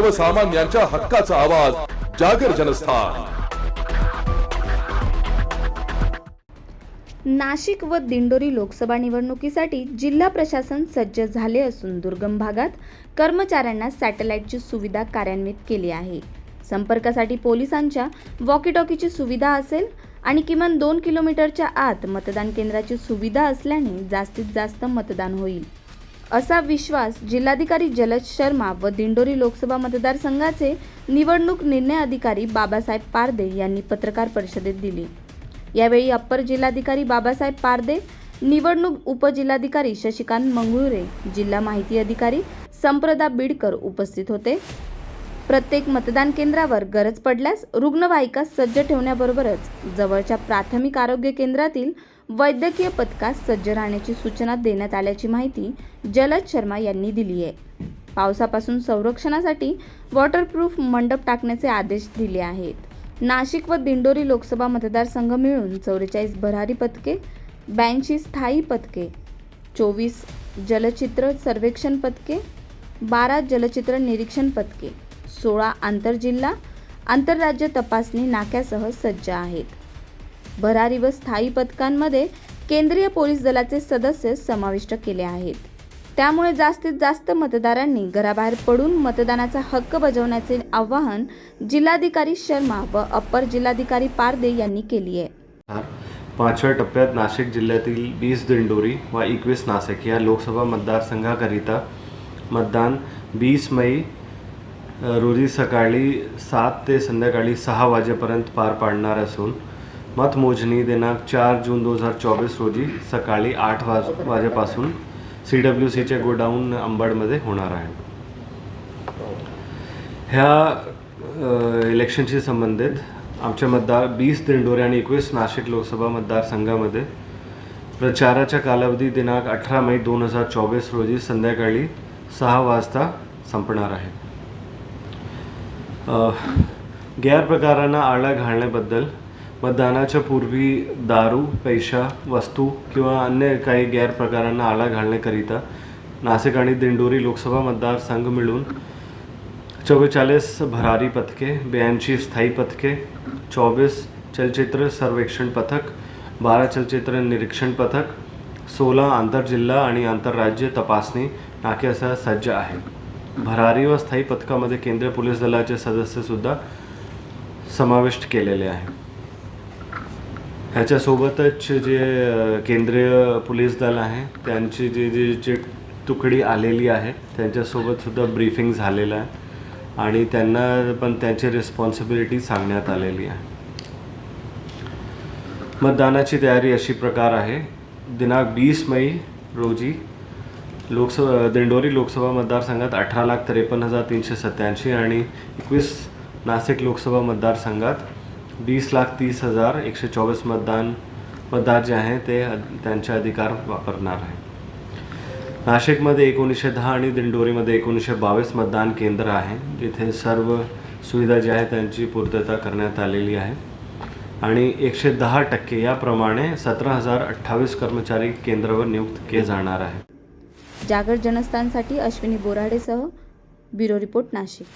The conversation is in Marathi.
सर्वसामान्यांच्या हक्काचा आवाज जागर जनस्थान. नाशिक व दिंडोरी लोकसभा निवडणुकीसाठी जिल्हा प्रशासन सज्ज झाले असून दुर्गम भागात कर्मचाऱ्यांना सॅटेलाईटची सुविधा कार्यान्वित केली आहे. संपर्कासाठी पोलिसांच्या वॉकीटॉकीची सुविधा असेल आणि किमान दोन किलोमीटरच्या आत मतदान केंद्राची सुविधा असल्याने जास्तीत जास्त मतदान होईल. असा विश्वास जिल्हाधिकारी जलज शर्मा व दिंडोरी लोकसभा मतदारसंघाचे निवडणूक निर्णय अधिकारी बाबासाहेब पारदे यांनी पत्रकार परिषदेत दिली. यावेळी अप्पर जिल्हाधिकारी बाबासाहेब पारदे निवडणूक उपजिल्हाधिकारी शशिकांत मंगळुरे जिल्हा माहिती अधिकारी संप्रदा बिडकर उपस्थित होते. प्रत्येक मतदान केंद्रावर गरज पडल्यास रुग्णवाहिका सज्ज ठेवण्याबरोबरच जवळच्या प्राथमिक आरोग्य केंद्रातील वैद्यकीय पथकास सज्ज राहण्याची सूचना देण्यात आल्याची माहिती जलद शर्मा यांनी दिली आहे. पावसापासून संरक्षणासाठी वॉटरप्रूफ मंडप टाकण्याचे आदेश दिले आहेत. नाशिक व दिंडोरी लोकसभा मतदारसंघ मिळून चौवेचाळीस भरारी पथके ब्याऐंशी स्थायी पथके चोवीस जलचित्र सर्वेक्षण पथके बारा जलचित्र निरीक्षण पथके सोळा आंतरजिल्हा आंतरराज्य तपासणी नाक्यासह सज्ज आहेत. भरारी व स्थायी पथकांमध्ये केंद्रीय पोलीस दलाचे सदस्य समाविष्ट केले आहेत. त्यामुळे जास्तीत जास्त मतदारांनी घराबाहेर पडून मतदानाचा हक्क बजावण्याचे आवाहन जिल्हाधिकारी शर्मा व अप्पर जिल्हाधिकारी पारदे यांनी केली आहे. पाचव्या टप्प्यात नाशिक जिल्ह्यातील वीस दिंडोरी व एकवीस नाशिक या लोकसभा मतदारसंघाकरिता मतदान वीस मई रोजी सकाळी सात ते संध्याकाळी सहा वाजेपर्यंत पार पाडणार असून मतमोजणी दिनांक चार जून दोन हजार चोवीस रोजी सकाळी आठ वाज वाजेपासून सी डब्ल्यू सीच्या गोडाऊन अंबडमध्ये होणार आहे. ह्या इलेक्शनशी संबंधित आमच्या मतदार वीस दिंडोरे आणि एकवीस नाशिक लोकसभा मतदारसंघामध्ये प्रचाराच्या कालावधी दिनांक अठरा मई दोन हजार चोवीस रोजी संध्याकाळी सहा वाजता संपणार आहे. गैरप्रकारांना आळा घालण्याबद्दल मतदानाच्या पूर्वी दारू पैसा वस्तू किंवा अन्य काही गैरप्रकारांना आळा घालण्याकरिता नाशिक आणि दिंडोरी लोकसभा मतदारसंघ मिळून चव्वेचाळीस भरारी पथके ब्याऐंशी स्थायी पथके चोवीस चलचित्र सर्वेक्षण पथक बारा चलचित्र निरीक्षण पथक सोळा आंतरजिल्हा आणि आंतरराज्य तपासणी नाक्यासह सज्ज आहे. भरारी व स्थायी पथकामध्ये केंद्रीय पोलीस दलाचे सदस्यसुद्धा समाविष्ट केलेले आहे. ह्याच्यासोबतच जे केंद्रीय पोलीस दल आहे त्यांची जी जी जी तुकडी आलेली आहे त्यांच्यासोबत सुद्धा ब्रीफिंग झालेलं आहे. आणि त्यांना पण त्यांची रिस्पॉन्सिबिलिटी सांगण्यात आलेली आहे. मतदानाची तयारी अशी प्रकार आहे. दिनांक वीस मई रोजी लोकसभा दिंडोरी लोकसभा मतदारसंघात अठरा लाख त्रेपन्न हजार तीनशे सत्याऐंशी आणि एकवीस नाशिक लोकसभा मतदारसंघात वीस लाख तीस हजार एकशे चोवीस मतदान मतदार जे आहे ते त्यांचे अधिकार वापरणार आहे. नाशिकमध्ये एकोणीसशे दहा आणि दिंडोरीमध्ये एकोणीसशे बावीस मतदान केंद्र आहे जिथे सर्व सुविधा जी आहे त्यांची पूर्तता करण्यात आलेली आहे. आणि एकशे दहा टक्के याप्रमाणे सतरा हजार अठ्ठावीस कर्मचारी केंद्रावर नियुक्त केले जाणार आहे. जागर जनस्थानसाठी अश्विनी बोराडेसह ब्युरो रिपोर्ट नाशिक.